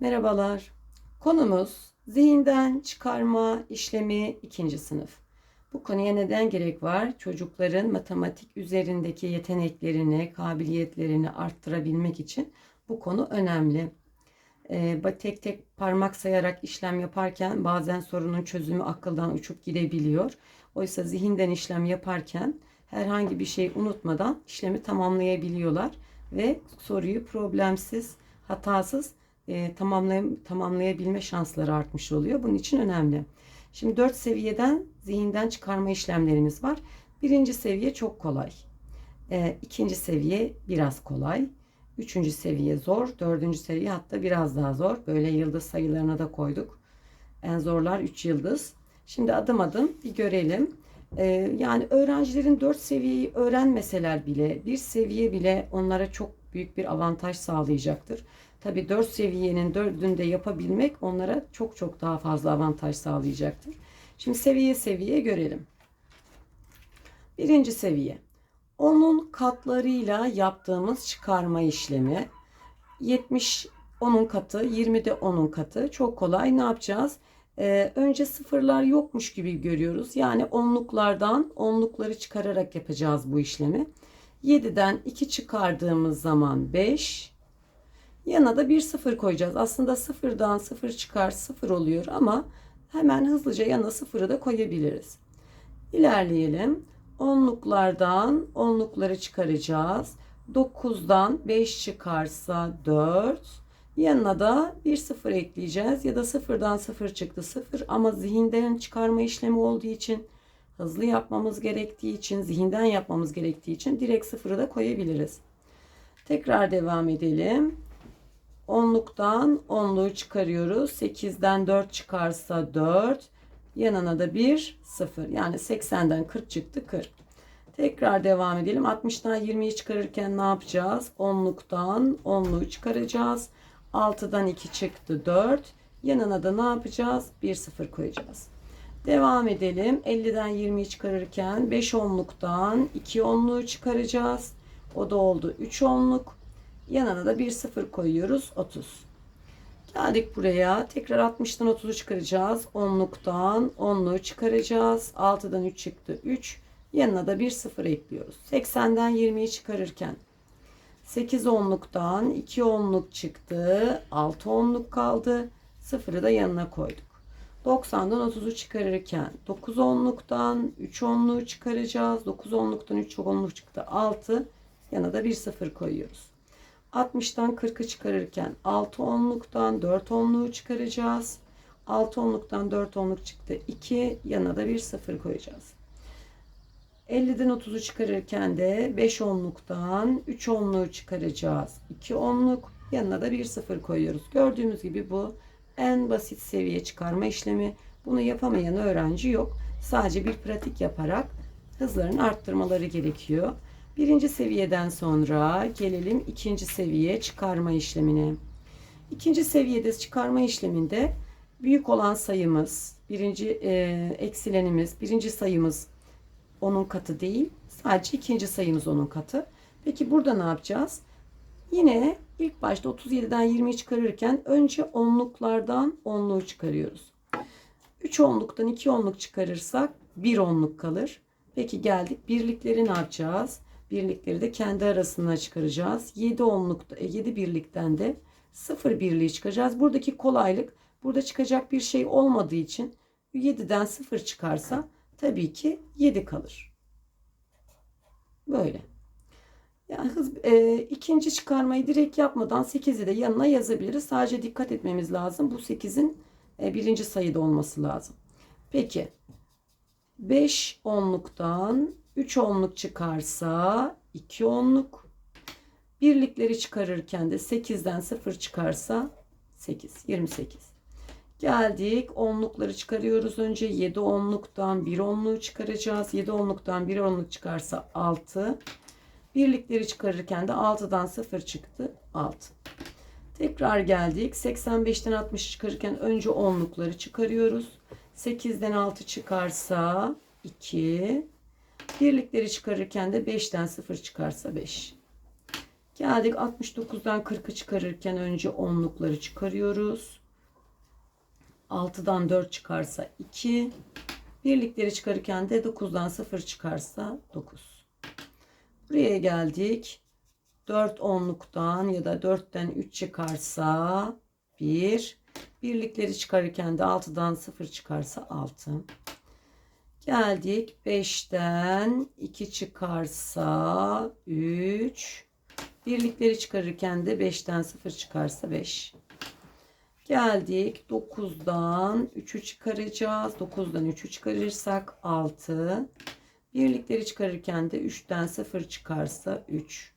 Merhabalar. Konumuz zihinden çıkarma işlemi ikinci sınıf. Bu konuya neden gerek var? Çocukların matematik üzerindeki yeteneklerini, kabiliyetlerini arttırabilmek için bu konu önemli. Ee, tek tek parmak sayarak işlem yaparken bazen sorunun çözümü akıldan uçup gidebiliyor. Oysa zihinden işlem yaparken herhangi bir şey unutmadan işlemi tamamlayabiliyorlar ve soruyu problemsiz, hatasız e, tamamlay tamamlayabilme şansları artmış oluyor. Bunun için önemli. Şimdi 4 seviyeden zihinden çıkarma işlemlerimiz var. Birinci seviye çok kolay. E, ikinci seviye biraz kolay. Üçüncü seviye zor. Dördüncü seviye hatta biraz daha zor. Böyle yıldız sayılarına da koyduk. En zorlar 3 yıldız. Şimdi adım adım bir görelim. Ee, yani öğrencilerin 4 seviyeyi öğrenmeseler bile bir seviye bile onlara çok büyük bir avantaj sağlayacaktır. Tabi 4 seviyenin 4'ünde yapabilmek onlara çok çok daha fazla avantaj sağlayacaktır. Şimdi seviye seviye görelim. Birinci seviye. Onun katlarıyla yaptığımız çıkarma işlemi. 70 onun katı, 20 de onun katı. Çok kolay. Ne yapacağız? Ee, önce sıfırlar yokmuş gibi görüyoruz. Yani onluklardan onlukları çıkararak yapacağız bu işlemi. 7'den 2 çıkardığımız zaman 5. Yana da bir sıfır koyacağız. Aslında sıfırdan sıfır çıkar sıfır oluyor ama hemen hızlıca yana sıfırı da koyabiliriz. İlerleyelim. Onluklardan onlukları çıkaracağız. 9'dan 5 çıkarsa 4. Yanına da bir sıfır ekleyeceğiz. Ya da sıfırdan sıfır çıktı sıfır ama zihinden çıkarma işlemi olduğu için hızlı yapmamız gerektiği için zihinden yapmamız gerektiği için direkt sıfırı da koyabiliriz. Tekrar devam edelim. Onluktan onluğu çıkarıyoruz. 8'den 4 çıkarsa 4. Yanına da 1 0. Yani 80'den 40 çıktı 40. Tekrar devam edelim. 60'dan 20'yi çıkarırken ne yapacağız? Onluktan onluğu çıkaracağız. 6'dan 2 çıktı 4. Yanına da ne yapacağız? 1 0 koyacağız. Devam edelim. 50'den 20'yi çıkarırken 5 onluktan 2 onluğu çıkaracağız. O da oldu 3 onluk. Yanına da 1 0 koyuyoruz. 30. Geldik buraya. Tekrar 60'tan 30'u çıkaracağız. Onluktan onluğu çıkaracağız. 6'dan 3 çıktı. 3. Yanına da 1 0 ekliyoruz. 80'den 20'yi çıkarırken 8 onluktan 2 onluk çıktı. 6 onluk kaldı. 0'ı da yanına koyduk. 90'dan 30'u çıkarırken 9 onluktan 3 onluğu çıkaracağız. 9 onluktan 3 onluk çıktı. 6. Yanına da 1 0 koyuyoruz. 60'tan 40'ı çıkarırken 6 onluktan 4 onluğu çıkaracağız. 6 onluktan 4 onluk çıktı. 2 yanına da bir 0 koyacağız. 50'den 30'u çıkarırken de 5 onluktan 3 onluğu çıkaracağız. 2 onluk yanına da bir 0 koyuyoruz. Gördüğümüz gibi bu en basit seviye çıkarma işlemi. Bunu yapamayan öğrenci yok. Sadece bir pratik yaparak hızlarını arttırmaları gerekiyor. Birinci seviyeden sonra gelelim ikinci seviye çıkarma işlemine. İkinci seviyede çıkarma işleminde büyük olan sayımız, birinci e, eksilenimiz, birinci sayımız onun katı değil. Sadece ikinci sayımız onun katı. Peki burada ne yapacağız? Yine ilk başta 37'den 20'yi çıkarırken önce onluklardan onluğu çıkarıyoruz. 3 onluktan 2 onluk çıkarırsak 1 onluk kalır. Peki geldik birlikleri ne yapacağız? Birlikleri de kendi arasına çıkaracağız. 7 onlukta 7 birlikten de 0 birliği çıkacağız. Buradaki kolaylık burada çıkacak bir şey olmadığı için 7'den 0 çıkarsa tabii ki 7 kalır. Böyle. Yani hız, e, ikinci çıkarmayı direkt yapmadan 8'i de yanına yazabiliriz. Sadece dikkat etmemiz lazım. Bu 8'in e, birinci sayıda olması lazım. Peki 5 onluktan 3 onluk çıkarsa 2 onluk. Birlikleri çıkarırken de 8'den 0 çıkarsa 8. 28. Geldik. Onlukları çıkarıyoruz önce. 7 onluktan 1 onluğu çıkaracağız. 7 onluktan 1 onluk çıkarsa 6. Birlikleri çıkarırken de 6'dan 0 çıktı. 6. Tekrar geldik. 85'ten 60 çıkarırken önce onlukları çıkarıyoruz. 8'den 6 çıkarsa 2. Birlikleri çıkarırken de 5'ten 0 çıkarsa 5. Geldik 69'dan 40'ı çıkarırken önce onlukları çıkarıyoruz. 6'dan 4 çıkarsa 2. Birlikleri çıkarırken de 9'dan 0 çıkarsa 9. Buraya geldik. 4 onluktan ya da 4'ten 3 çıkarsa 1. Birlikleri çıkarırken de 6'dan 0 çıkarsa 6. Geldik 5'ten 2 çıkarsa 3. Birlikleri çıkarırken de 5'ten 0 çıkarsa 5. Geldik 9'dan 3'ü çıkaracağız. 9'dan 3'ü çıkarırsak 6. Birlikleri çıkarırken de 3'ten 0 çıkarsa 3.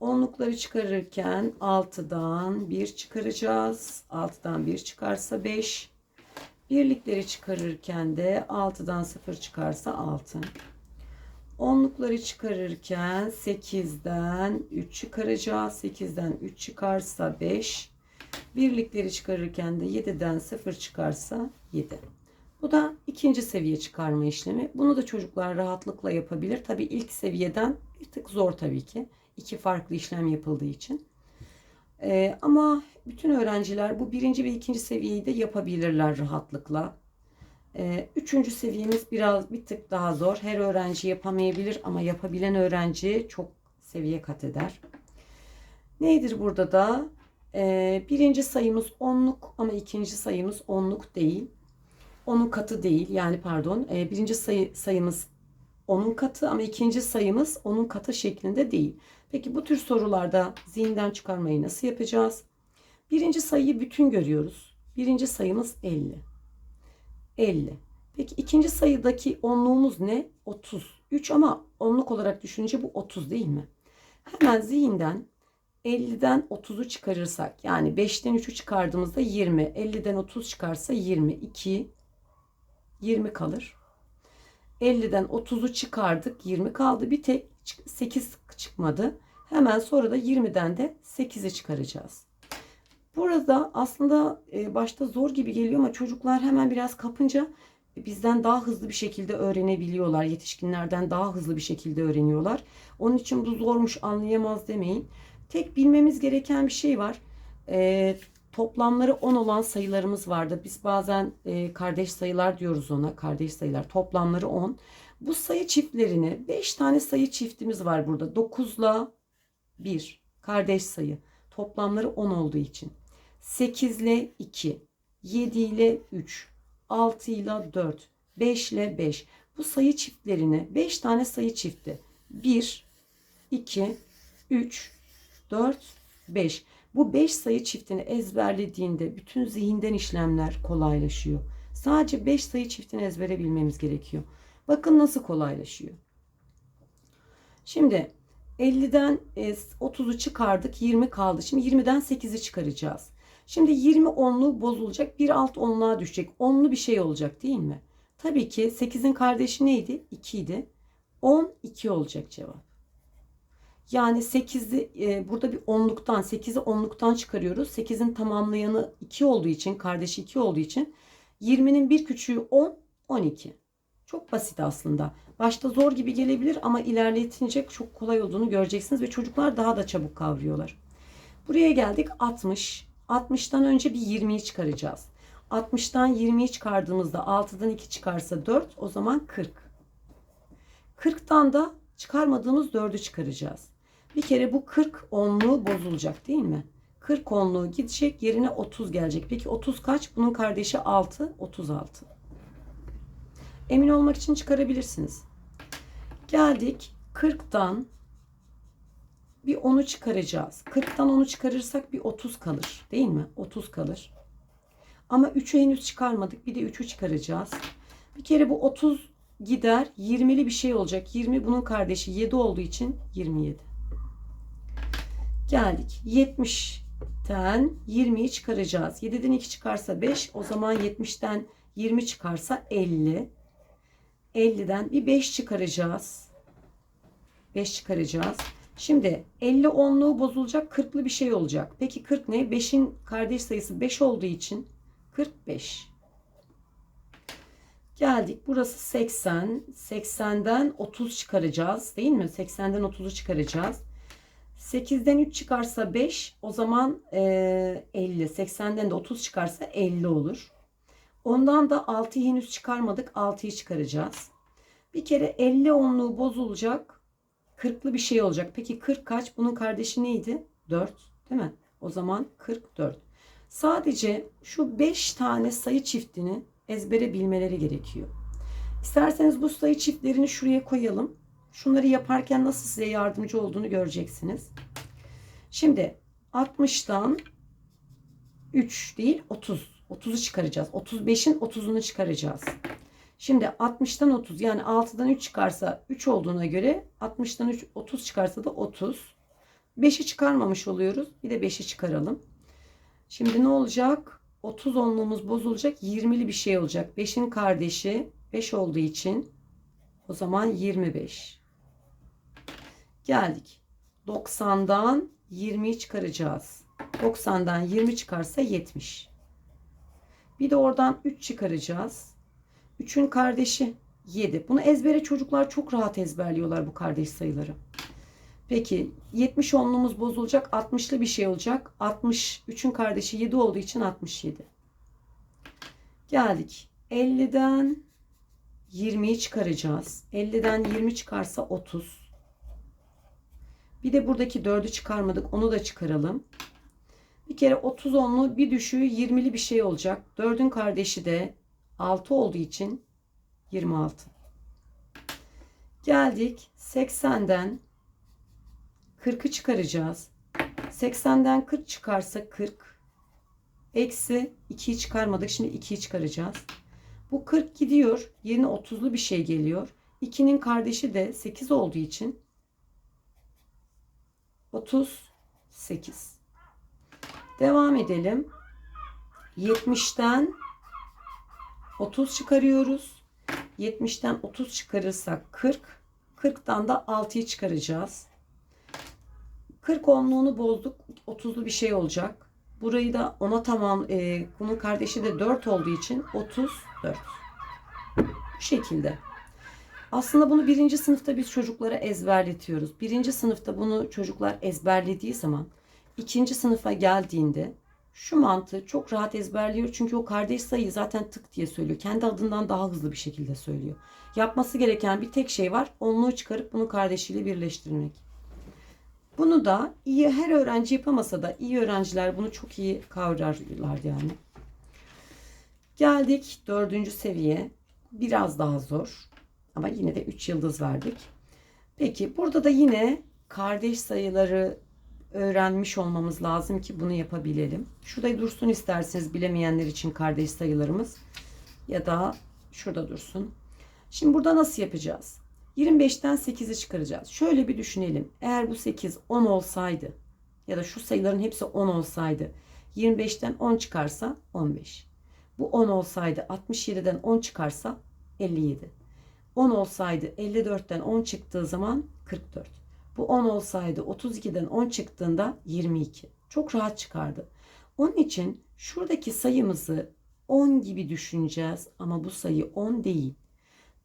Onlukları çıkarırken 6'dan 1 çıkaracağız. 6'dan 1 çıkarsa 5. Birlikleri çıkarırken de 6'dan 0 çıkarsa 6. Onlukları çıkarırken 8'den 3 çıkaracağız. 8'den 3 çıkarsa 5. Birlikleri çıkarırken de 7'den 0 çıkarsa 7. Bu da ikinci seviye çıkarma işlemi. Bunu da çocuklar rahatlıkla yapabilir. Tabi ilk seviyeden bir tık zor tabii ki. İki farklı işlem yapıldığı için. Ee, ama bütün öğrenciler bu birinci ve ikinci seviyeyi de yapabilirler rahatlıkla. Ee, üçüncü seviyemiz biraz bir tık daha zor. Her öğrenci yapamayabilir ama yapabilen öğrenci çok seviye kat eder. Neydir burada da? Ee, birinci sayımız onluk ama ikinci sayımız onluk değil. Onun katı değil. Yani pardon. e, birinci sayı, sayımız onun katı ama ikinci sayımız onun katı şeklinde değil. Peki bu tür sorularda zihinden çıkarmayı nasıl yapacağız? Birinci sayıyı bütün görüyoruz. Birinci sayımız 50. 50. Peki ikinci sayıdaki onluğumuz ne? 30. 3 ama onluk olarak düşününce bu 30 değil mi? Hemen zihinden 50'den 30'u çıkarırsak yani 5'ten 3'ü çıkardığımızda 20. 50'den 30 çıkarsa 22. 20 kalır. 50'den 30'u çıkardık. 20 kaldı. Bir tek 8 çıkmadı. Hemen sonra da 20'den de 8'i çıkaracağız. Burada aslında e, başta zor gibi geliyor ama çocuklar hemen biraz kapınca bizden daha hızlı bir şekilde öğrenebiliyorlar. Yetişkinlerden daha hızlı bir şekilde öğreniyorlar. Onun için bu zormuş anlayamaz demeyin. Tek bilmemiz gereken bir şey var. E, toplamları 10 olan sayılarımız vardı. Biz bazen e, kardeş sayılar diyoruz ona. Kardeş sayılar. Toplamları 10. Bu sayı çiftlerini 5 tane sayı çiftimiz var burada. 9 ile 1 kardeş sayı. Toplamları 10 olduğu için. 8 ile 2, 7 ile 3, 6 ile 4, 5 ile 5. Bu sayı çiftlerini 5 tane sayı çifti. 1, 2, 3, 4, 5. Bu 5 sayı çiftini ezberlediğinde bütün zihinden işlemler kolaylaşıyor. Sadece 5 sayı çiftini ezbere bilmemiz gerekiyor. Bakın nasıl kolaylaşıyor. Şimdi 50'den 30'u çıkardık 20 kaldı. Şimdi 20'den 8'i çıkaracağız. Şimdi 20 onlu bozulacak. Bir alt onluğa düşecek. Onlu bir şey olacak değil mi? Tabii ki 8'in kardeşi neydi? 2 idi. 10 2 olacak cevap. Yani 8'i e, burada bir onluktan 8'i onluktan çıkarıyoruz. 8'in tamamlayanı 2 olduğu için kardeşi 2 olduğu için 20'nin bir küçüğü 10 12. Çok basit aslında. Başta zor gibi gelebilir ama ilerletince çok kolay olduğunu göreceksiniz ve çocuklar daha da çabuk kavruyorlar. Buraya geldik 60. 60'tan önce bir 20'yi çıkaracağız. 60'tan 20'yi çıkardığımızda 6'dan 2 çıkarsa 4 o zaman 40. 40'tan da çıkarmadığımız 4'ü çıkaracağız. Bir kere bu 40 onluğu bozulacak değil mi? 40 onluğu gidecek yerine 30 gelecek. Peki 30 kaç? Bunun kardeşi 6, 36. Emin olmak için çıkarabilirsiniz. Geldik 40'tan bir 10'u çıkaracağız. 40'tan 10'u çıkarırsak bir 30 kalır. Değil mi? 30 kalır. Ama 3'ü henüz çıkarmadık. Bir de 3'ü çıkaracağız. Bir kere bu 30 gider. 20'li bir şey olacak. 20 bunun kardeşi 7 olduğu için 27. Geldik. 70'ten 20'yi çıkaracağız. 7'den 2 çıkarsa 5. O zaman 70'ten 20 çıkarsa 50. 50'den bir 5 çıkaracağız. 5 çıkaracağız. Şimdi 50 onluğu bozulacak 40'lı bir şey olacak. Peki 40 ne? 5'in kardeş sayısı 5 olduğu için 45. Geldik. Burası 80. 80'den 30 çıkaracağız. Değil mi? 80'den 30'u çıkaracağız. 8'den 3 çıkarsa 5 o zaman eee 50. 80'den de 30 çıkarsa 50 olur. Ondan da 6'yı henüz çıkarmadık. 6'yı çıkaracağız. Bir kere 50 onluğu bozulacak. 40'lı bir şey olacak. Peki 40 kaç? Bunun kardeşi neydi? 4 değil mi? O zaman 44. Sadece şu 5 tane sayı çiftini ezbere bilmeleri gerekiyor. İsterseniz bu sayı çiftlerini şuraya koyalım. Şunları yaparken nasıl size yardımcı olduğunu göreceksiniz. Şimdi 60'tan 3 değil 30. 30'u çıkaracağız. 35'in 30'unu çıkaracağız. Şimdi 60'tan 30 yani 6'dan 3 çıkarsa 3 olduğuna göre 60'tan 3 30 çıkarsa da 30. 5'i çıkarmamış oluyoruz. Bir de 5'i çıkaralım. Şimdi ne olacak? 30 onluğumuz bozulacak. 20'li bir şey olacak. 5'in kardeşi 5 olduğu için o zaman 25. Geldik. 90'dan 20'yi çıkaracağız. 90'dan 20 çıkarsa 70. Bir de oradan 3 çıkaracağız. 3'ün kardeşi 7. Bunu ezbere çocuklar çok rahat ezberliyorlar bu kardeş sayıları. Peki 70 onluğumuz bozulacak. 60'lı bir şey olacak. 60 3'ün kardeşi 7 olduğu için 67. Geldik. 50'den 20'yi çıkaracağız. 50'den 20 çıkarsa 30. Bir de buradaki 4'ü çıkarmadık. Onu da çıkaralım. Bir kere 30 onlu bir düşüğü 20'li bir şey olacak. 4'ün kardeşi de 6 olduğu için 26. Geldik 80'den 40'ı çıkaracağız. 80'den 40 çıkarsa 40. Eksi 2'yi çıkarmadık. Şimdi 2'yi çıkaracağız. Bu 40 gidiyor. Yerine 30'lu bir şey geliyor. 2'nin kardeşi de 8 olduğu için 38. Devam edelim. 70'ten 30 çıkarıyoruz. 70'ten 30 çıkarırsak 40. 40'tan da 6'yı çıkaracağız. 40 onluğunu bozduk. 30'lu bir şey olacak. Burayı da ona tamam e, bunun kardeşi de 4 olduğu için 34. Bu şekilde. Aslında bunu birinci sınıfta biz çocuklara ezberletiyoruz. Birinci sınıfta bunu çocuklar ezberlediği zaman ikinci sınıfa geldiğinde şu mantığı çok rahat ezberliyor. Çünkü o kardeş sayıyı zaten tık diye söylüyor. Kendi adından daha hızlı bir şekilde söylüyor. Yapması gereken bir tek şey var. Onluğu çıkarıp bunu kardeşiyle birleştirmek. Bunu da iyi her öğrenci yapamasa da iyi öğrenciler bunu çok iyi kavrarlar yani. Geldik dördüncü seviye. Biraz daha zor. Ama yine de 3 yıldız verdik. Peki burada da yine kardeş sayıları öğrenmiş olmamız lazım ki bunu yapabilelim. Şurada dursun isterseniz bilemeyenler için kardeş sayılarımız. Ya da şurada dursun. Şimdi burada nasıl yapacağız? 25'ten 8'i çıkaracağız. Şöyle bir düşünelim. Eğer bu 8 10 olsaydı ya da şu sayıların hepsi 10 olsaydı 25'ten 10 çıkarsa 15. Bu 10 olsaydı 67'den 10 çıkarsa 57. 10 olsaydı 54'ten 10 çıktığı zaman 44. Bu 10 olsaydı 32'den 10 çıktığında 22. Çok rahat çıkardı. Onun için şuradaki sayımızı 10 gibi düşüneceğiz ama bu sayı 10 değil.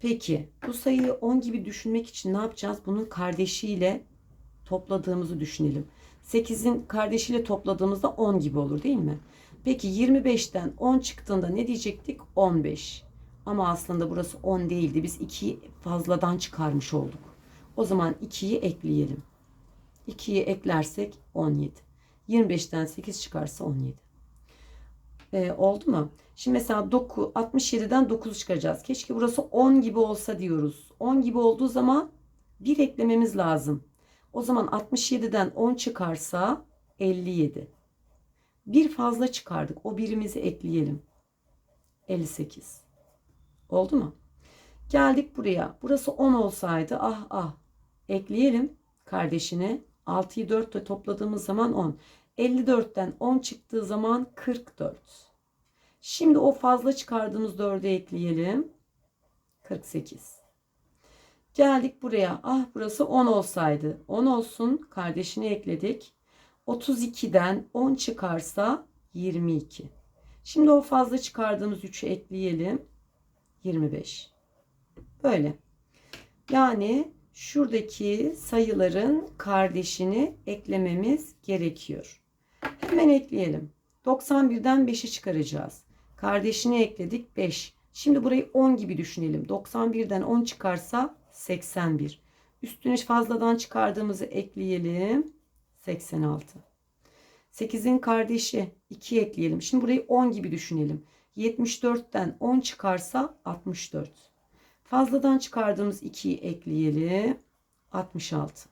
Peki bu sayıyı 10 gibi düşünmek için ne yapacağız? Bunun kardeşiyle topladığımızı düşünelim. 8'in kardeşiyle topladığımızda 10 gibi olur değil mi? Peki 25'ten 10 çıktığında ne diyecektik? 15. Ama aslında burası 10 değildi. Biz 2'yi fazladan çıkarmış olduk. O zaman 2'yi ekleyelim. 2'yi eklersek 17. 25'ten 8 çıkarsa 17. Ee, oldu mu? Şimdi mesela 9, 67'den 9 çıkaracağız. Keşke burası 10 gibi olsa diyoruz. 10 gibi olduğu zaman 1 eklememiz lazım. O zaman 67'den 10 çıkarsa 57. Bir fazla çıkardık. O birimizi ekleyelim. 58. Oldu mu? Geldik buraya. Burası 10 olsaydı ah ah ekleyelim kardeşine. 6'yı 4 ile topladığımız zaman 10. 54'ten 10 çıktığı zaman 44. Şimdi o fazla çıkardığımız 4'ü ekleyelim. 48. Geldik buraya. Ah burası 10 olsaydı. 10 olsun. Kardeşini ekledik. 32'den 10 çıkarsa 22. Şimdi o fazla çıkardığımız 3'ü ekleyelim. 25. Böyle. Yani şuradaki sayıların kardeşini eklememiz gerekiyor. Hemen ekleyelim. 91'den 5'i çıkaracağız. Kardeşini ekledik 5. Şimdi burayı 10 gibi düşünelim. 91'den 10 çıkarsa 81. Üstüne fazladan çıkardığımızı ekleyelim. 86. 8'in kardeşi 2 ekleyelim. Şimdi burayı 10 gibi düşünelim. 74'ten 10 çıkarsa 64. Fazladan çıkardığımız 2'yi ekleyelim. 66.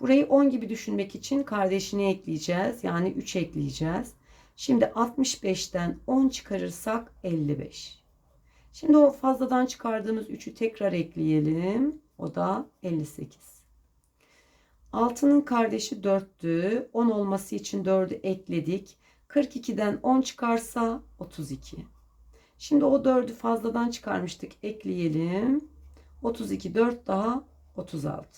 Burayı 10 gibi düşünmek için kardeşini ekleyeceğiz. Yani 3 ekleyeceğiz. Şimdi 65'ten 10 çıkarırsak 55. Şimdi o fazladan çıkardığımız 3'ü tekrar ekleyelim. O da 58. 6'nın kardeşi 4'tü. 10 olması için 4'ü ekledik. 42'den 10 çıkarsa 32. Şimdi o 4'ü fazladan çıkarmıştık. Ekleyelim. 32 4 daha 36.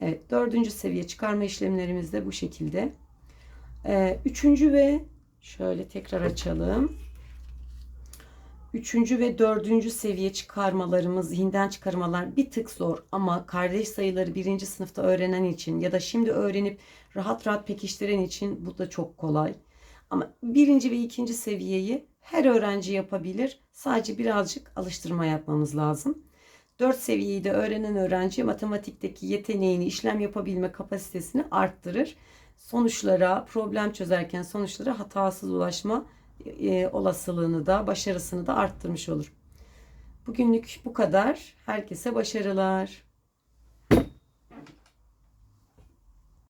Evet dördüncü seviye çıkarma işlemlerimiz de bu şekilde. Ee, üçüncü ve şöyle tekrar açalım. Üçüncü ve dördüncü seviye çıkarmalarımız, zihinden çıkarmalar bir tık zor ama kardeş sayıları birinci sınıfta öğrenen için ya da şimdi öğrenip rahat rahat pekiştiren için bu da çok kolay. Ama birinci ve ikinci seviyeyi her öğrenci yapabilir. Sadece birazcık alıştırma yapmamız lazım. Dört seviyeyi de öğrenen öğrenci matematikteki yeteneğini, işlem yapabilme kapasitesini arttırır. Sonuçlara, problem çözerken sonuçlara hatasız ulaşma e, olasılığını da, başarısını da arttırmış olur. Bugünlük bu kadar. Herkese başarılar.